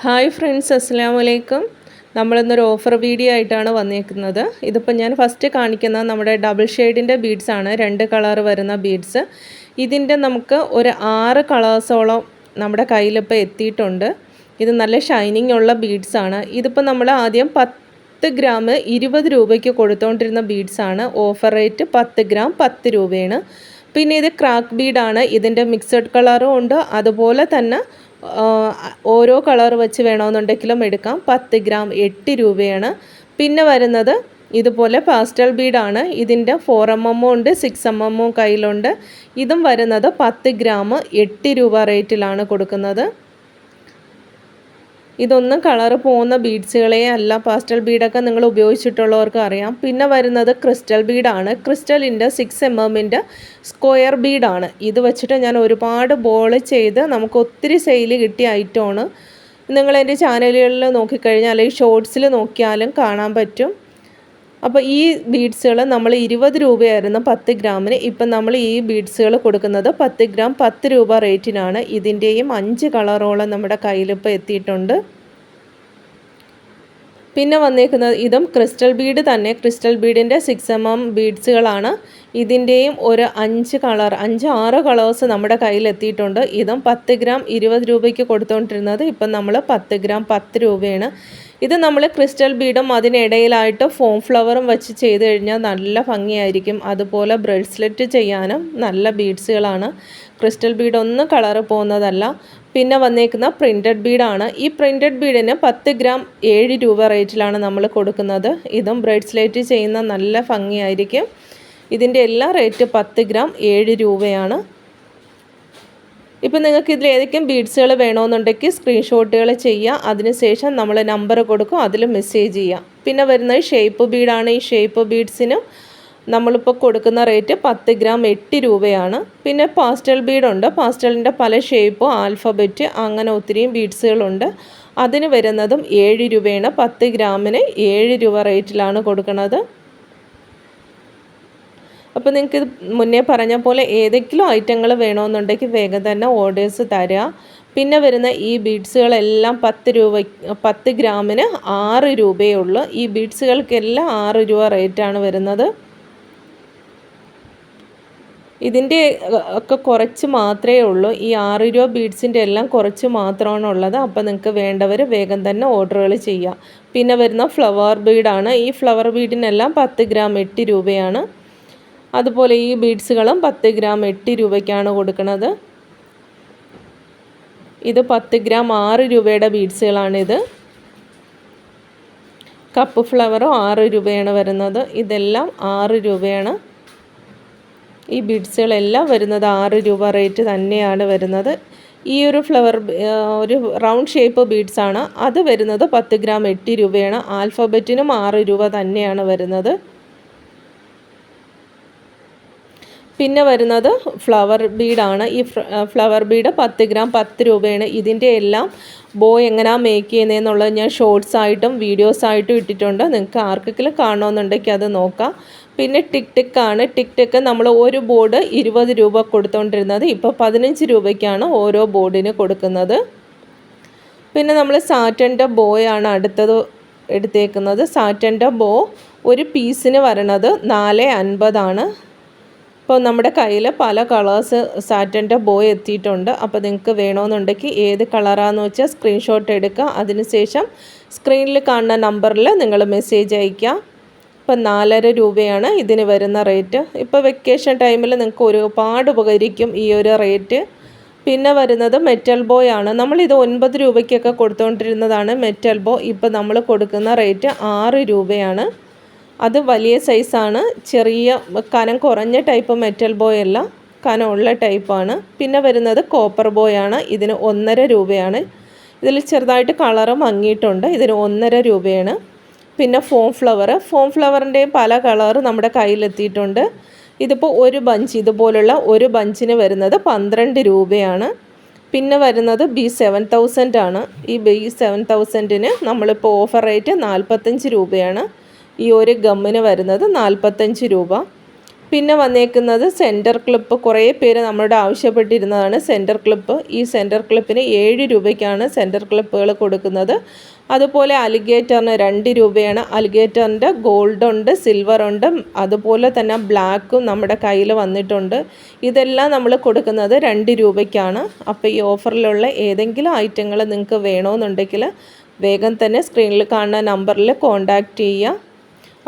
Hi friends അസ്സാം വലൈക്കും നമ്മളിന്നൊരു offer video ആയിട്ടാണ് വന്നിരിക്കുന്നത് ഇതിപ്പോൾ ഞാൻ ഫസ്റ്റ് കാണിക്കുന്ന നമ്മുടെ ഡബിൾ ഷെയ്ഡിന്റെ ബീഡ്സ് ആണ്. രണ്ട് കളർ വരുന്ന ബീഡ്സ് ഇതിന്റെ നമുക്ക് ഒരു ആറ് കളേഴ്സോളം നമ്മുടെ കയ്യിലിപ്പോൾ എത്തിയിട്ടുണ്ട്. ഇത് നല്ല ഷൈനിങ് ഉള്ള ബീഡ്സ് ആണ്. ഇതിപ്പോൾ നമ്മൾ ആദ്യം പത്ത് ഗ്രാം ഇരുപത് രൂപയ്ക്ക് കൊടുത്തുകൊണ്ടിരുന്ന ബീഡ്സ് ആണ്. ഓഫർ റേറ്റ് പത്ത് ഗ്രാം പത്ത് രൂപയാണ്. പിന്നെ ഇത് ക്രാക്ക് ബീഡാണ് ഇതിന്റെ മിക്സഡ് കളറും ഉണ്ട്. അതുപോലെ തന്നെ ഓരോ കളർ വെച്ച് വേണമെന്നുണ്ടെങ്കിലും എടുക്കാം. പത്ത് ഗ്രാം എട്ട് രൂപയാണ്. പിന്നെ വരുന്നത് ഇതുപോലെ പാസ്റ്റൽ ബീഡാണ് ഇതിന്റെ ഫോർ എം എമ്മും ഉണ്ട് സിക്സ് എം എമ്മും കയ്യിലുണ്ട്. ഇതും വരുന്നത് പത്ത് ഗ്രാം എട്ട് രൂപ റേറ്റിലാണ് കൊടുക്കുന്നത്. ഇതൊന്നും കളറ് പോകുന്ന ബീഡ്സുകളെ അല്ല. പാസ്റ്റൽ ബീഡൊക്കെ നിങ്ങൾ ഉപയോഗിച്ചിട്ടുള്ളവർക്ക് അറിയാം. പിന്നെ വരുന്നത് ക്രിസ്റ്റൽ ബീഡാണ്. ക്രിസ്റ്റലിന്റെ സിക്സ് എം എമ്മിന്റെ സ്ക്വയർ ബീഡാണ്. ഇത് വെച്ചിട്ട് ഞാൻ ഒരുപാട് ബോൾ ചെയ്ത് നമുക്ക് ഒത്തിരി സെയിൽ കിട്ടിയ ഐറ്റമാണ്. നിങ്ങൾ എന്റെ ചാനലുകളിൽ നോക്കിക്കഴിഞ്ഞാൽ അല്ലെങ്കിൽ ഷോർട്സിൽ നോക്കിയാലും കാണാൻ പറ്റും. അപ്പോൾ ഈ ബീഡ്സുകൾ നമ്മൾ ഇരുപത് രൂപയായിരുന്നു പത്ത് ഗ്രാമിന്. ഇപ്പം നമ്മൾ ഈ ബീഡ്സുകൾ കൊടുക്കുന്നത് പത്ത് ഗ്രാം പത്ത് രൂപ റേറ്റിനാണ്. ഇതിന്റെയും അഞ്ച് കളറോളം നമ്മുടെ കയ്യിലിപ്പോൾ എത്തിയിട്ടുണ്ട്. പിന്നെ വന്നേക്കുന്നത് ഇതും ക്രിസ്റ്റൽ ബീഡ് തന്നെ. ക്രിസ്റ്റൽ ബീഡിന്റെ സിക്സ് എം എം ബീഡ്സുകളാണ്. ഇതിന്റെയും ഒരു അഞ്ച് കളർ അഞ്ച് ആറ് കളേഴ്സ് നമ്മുടെ കയ്യിൽ എത്തിയിട്ടുണ്ട്. ഇതും പത്ത് ഗ്രാം ഇരുപത് രൂപയ്ക്ക് കൊടുത്തുകൊണ്ടിരുന്നത് ഇപ്പം നമ്മൾ പത്ത് ഗ്രാം പത്ത് രൂപയാണ്. ഇത് നമ്മൾ ക്രിസ്റ്റൽ ബീഡും അതിനിടയിലായിട്ട് ഫോം ഫ്ലവറും വെച്ച് ചെയ്ത് കഴിഞ്ഞാൽ നല്ല ഭംഗിയായിരിക്കും. അതുപോലെ ബ്രേസ്ലെറ്റ് ചെയ്യാനും നല്ല ബീഡ്സുകളാണ്. ക്രിസ്റ്റൽ ബീഡ് ഒന്ന് കളറ് പോകുന്നതല്ല. പിന്നെ വന്നേക്കുന്ന പ്രിന്റഡ് ബീഡാണ്. ഈ പ്രിന്റഡ് ബീഡിന് പത്ത് ഗ്രാം ഏഴ് രൂപ റേറ്റിലാണ് നമ്മൾ കൊടുക്കുന്നത്. ഇതും ബ്രേസ്ലെറ്റ് ചെയ്യുന്ന നല്ല ഭംഗിയായിരിക്കും. ഇതിന്റെ എല്ലാ റേറ്റ് പത്ത് ഗ്രാം ഏഴ് രൂപയാണ്. ഇപ്പം നിങ്ങൾക്ക് ഇതിൽ ഏതൊക്കെയും ബീഡ്സുകൾ വേണമെന്നുണ്ടെങ്കിൽ സ്ക്രീൻഷോട്ടുകൾ ചെയ്യുക. അതിനുശേഷം നമ്മൾ നമ്പർ കൊടുക്കും. അതിൽ മെസ്സേജ് ചെയ്യുക. പിന്നെ വരുന്നത് ഷേപ്പ് ബീഡാണ് ഈ ഷേപ്പ് ബീഡ്സിനും നമ്മളിപ്പോൾ കൊടുക്കുന്ന റേറ്റ് പത്ത് ഗ്രാം എട്ട് രൂപയാണ്. പിന്നെ പാസ്റ്റൽ ബീഡുണ്ട് പാസ്റ്റലിന്റെ പല ഷേപ്പും ആൽഫബറ്റ് അങ്ങനെ ഒത്തിരിയും ബീഡ്സുകളുണ്ട് അതിന് വരുന്നതും ഏഴ് രൂപയാണ്. പത്ത് ഗ്രാമിന് ഏഴ് രൂപ റേറ്റിലാണ് കൊടുക്കുന്നത്. അപ്പോൾ നിങ്ങൾക്ക് മുന്നേ പറഞ്ഞ പോലെ ഏതെങ്കിലും ഐറ്റങ്ങൾ വേണമെന്നുണ്ടെങ്കിൽ വേഗം തന്നെ ഓർഡേഴ്സ് തരിക പിന്നെ വരുന്ന ഈ ബീഡ്സുകളെല്ലാം പത്ത് രൂപ പത്ത് ഗ്രാമിന് ആറ് രൂപയേ ഉള്ളൂ. ഈ ബീഡ്സുകൾക്കെല്ലാം ആറ് രൂപ റേറ്റാണ് വരുന്നത്. ഇതിന്റെ ഒക്കെ കുറച്ച് മാത്രമേ ഉള്ളൂ. ഈ ആറ് രൂപ ബീഡ്സിന്റെ എല്ലാം കുറച്ച് മാത്രമാണ് ഉള്ളത്. അപ്പോൾ നിങ്ങൾക്ക് വേണ്ടവർ വേഗം തന്നെ ഓർഡറുകൾ ചെയ്യാം. പിന്നെ വരുന്ന ഫ്ലവർ ബീഡാണ് ഈ ഫ്ലവർ ബീഡിനെല്ലാം പത്ത് ഗ്രാം എട്ട് രൂപയാണ്. അതുപോലെ ഈ ബീഡ്സുകളും പത്ത് ഗ്രാം എട്ട് രൂപയ്ക്കാണ് കൊടുക്കുന്നത് ഇത് പത്ത് ഗ്രാം ആറ് രൂപയുടെ ബീഡ്സുകളാണിത്. കപ്പ് ഫ്ലവറും ആറ് രൂപയാണ് വരുന്നത്. ഇതെല്ലാം ആറ് രൂപയാണ്. ഈ ബീഡ്സുകളെല്ലാം വരുന്നത് ആറ് രൂപ റേറ്റ് തന്നെയാണ് വരുന്നത്. ഈ ഒരു ഫ്ലവർ ഒരു റൗണ്ട് ഷേപ്പ് ബീഡ്സ് ആണ് അത് വരുന്നത് പത്ത് ഗ്രാം എട്ട് രൂപയാണ്. ആൽഫബറ്റിനും ആറ് രൂപ തന്നെയാണ് വരുന്നത്. പിന്നെ വരുന്നത് ഫ്ലവർ ബീഡാണ് ഈ ഫ്ലവർ ബീഡ് പത്ത് ഗ്രാം പത്ത് രൂപയാണ്. ഇതിന്റെ എല്ലാം ബോ എങ്ങനെയാണ് മേക്ക് ചെയ്യുന്നതെന്നുള്ളത് ഞാൻ ഷോർട്സ് ആയിട്ടും വീഡിയോസ് ആയിട്ടും ഇട്ടിട്ടുണ്ട്. നിങ്ങൾക്ക് ആർക്കെങ്കിലും കാണണമെന്നുണ്ടെങ്കിൽ അത് നോക്കാം. പിന്നെ ടിക് ടിക് ആണ്. ടിക് ടിക്ക് നമ്മൾ ഒരു ബോർഡ് ഇരുപത് രൂപ കൊടുത്തുകൊണ്ടിരുന്നത് ഇപ്പോൾ പതിനഞ്ച് രൂപയ്ക്കാണ് ഓരോ ബോർഡിന് കൊടുക്കുന്നത്. പിന്നെ നമ്മൾ സാറ്റന്റെ ബോയാണ് അടുത്തത് എടുത്തേക്കുന്നത്. സാറ്റന്റെ ബോ ഒരു പീസിന് വരണത് നാല് അൻപതാണ്. ഇപ്പോൾ നമ്മുടെ കയ്യിൽ പല കളേഴ്സ് സാറ്റന്റെ ബോയ് എത്തിയിട്ടുണ്ട്. അപ്പോൾ നിങ്ങൾക്ക് വേണമെന്നുണ്ടെങ്കിൽ ഏത് കളറാണെന്ന് വെച്ചാൽ സ്ക്രീൻഷോട്ട് എടുക്കുക അതിനുശേഷം സ്ക്രീനിൽ കാണുന്ന നമ്പറിൽ നിങ്ങൾ മെസ്സേജ് അയയ്ക്കുക ഇപ്പം നാലര രൂപയാണ് ഇതിന് വരുന്ന റേറ്റ് ഇപ്പോൾ വെക്കേഷൻ ടൈമിൽ നിങ്ങൾക്ക് ഒരുപാട് ഉപകരിക്കും ഈ ഒരു റേറ്റ് പിന്നെ വരുന്നത് മെറ്റൽ ബോയ് ആണ്. നമ്മളിത് ഒൻപത് രൂപയ്ക്കൊക്കെ കൊടുത്തുകൊണ്ടിരുന്നതാണ് മെറ്റൽ ബോ ഇപ്പോൾ നമ്മൾ കൊടുക്കുന്ന റേറ്റ് ആറ് രൂപയാണ്. അത് വലിയ സൈസാണ്. ചെറിയ കനം കുറഞ്ഞ ടൈപ്പ് മെറ്റൽ ബോയ് അല്ല. കനമുള്ള ടൈപ്പാണ് പിന്നെ വരുന്നത് കോപ്പർ ബോയ് ആണ്. ഇതിന് ഒന്നര രൂപയാണ്. ഇതിൽ ചെറുതായിട്ട് കളറ് മങ്ങിയിട്ടുണ്ട്. ഇതിന് ഒന്നര രൂപയാണ്. പിന്നെ ഫോം ഫ്ലവർ ഫോം ഫ്ലവറിന്റെയും പല കളറ് നമ്മുടെ കയ്യിലെത്തിയിട്ടുണ്ട്. ഇതിപ്പോൾ ഒരു ബഞ്ച് ഇതുപോലുള്ള ഒരു ബഞ്ചിന് വരുന്നത് പന്ത്രണ്ട് രൂപയാണ്. പിന്നെ വരുന്നത് ബി സെവൻ തൗസൻഡ് ആണ്. ഈ ബി സെവൻ തൗസൻഡിന് നമ്മളിപ്പോൾ ഓഫർ റേറ്റ് നാൽപ്പത്തഞ്ച് രൂപയാണ്. ഈ ഒരു ഗമ്മിന് വരുന്നത് നാൽപ്പത്തഞ്ച് രൂപ. പിന്നെ വന്നേക്കുന്നത് സെന്റർ ക്ലിപ്പ്. കുറേ പേര് നമ്മളോട് ആവശ്യപ്പെട്ടിരുന്നതാണ് സെന്റർ ക്ലിപ്പ്. ഈ സെന്റർ ക്ലിപ്പിന് ഏഴ് രൂപയ്ക്കാണ് സെന്റർ ക്ലിപ്പുകൾ കൊടുക്കുന്നത്. അതുപോലെ അലിഗേറ്ററിന് രണ്ട് രൂപയാണ്. അലിഗേറ്ററിന്റെ ഗോൾഡ് ഉണ്ട് സിൽവർ ഉണ്ട് അതുപോലെ തന്നെ ബ്ലാക്കും നമ്മുടെ കയ്യിൽ വന്നിട്ടുണ്ട്. ഇതെല്ലാം നമ്മൾ കൊടുക്കുന്നത് രണ്ട് രൂപയ്ക്കാണ്. അപ്പോൾ ഈ ഓഫറിലുള്ള ഏതെങ്കിലും ഐറ്റങ്ങൾ നിങ്ങൾക്ക് വേണമെന്നുണ്ടെങ്കിൽ വേഗം തന്നെ സ്ക്രീനിൽ കാണുന്ന നമ്പറിൽ കോൺടാക്റ്റ് ചെയ്യുക.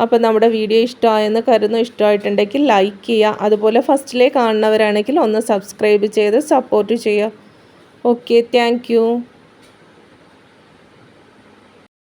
അപ്പോൾ നമ്മുടെ വീഡിയോ ഇഷ്ടമായെന്ന് കരുതുന്നു. ഇഷ്ടമായിട്ടുണ്ടെങ്കിൽ ലൈക്ക് ചെയ്യുക. അതുപോലെ ഫസ്റ്റിലേ കാണുന്നവരാണെങ്കിൽ ഒന്ന് സബ്സ്ക്രൈബ് ചെയ്ത് സപ്പോർട്ട് ചെയ്യുക. Okay thank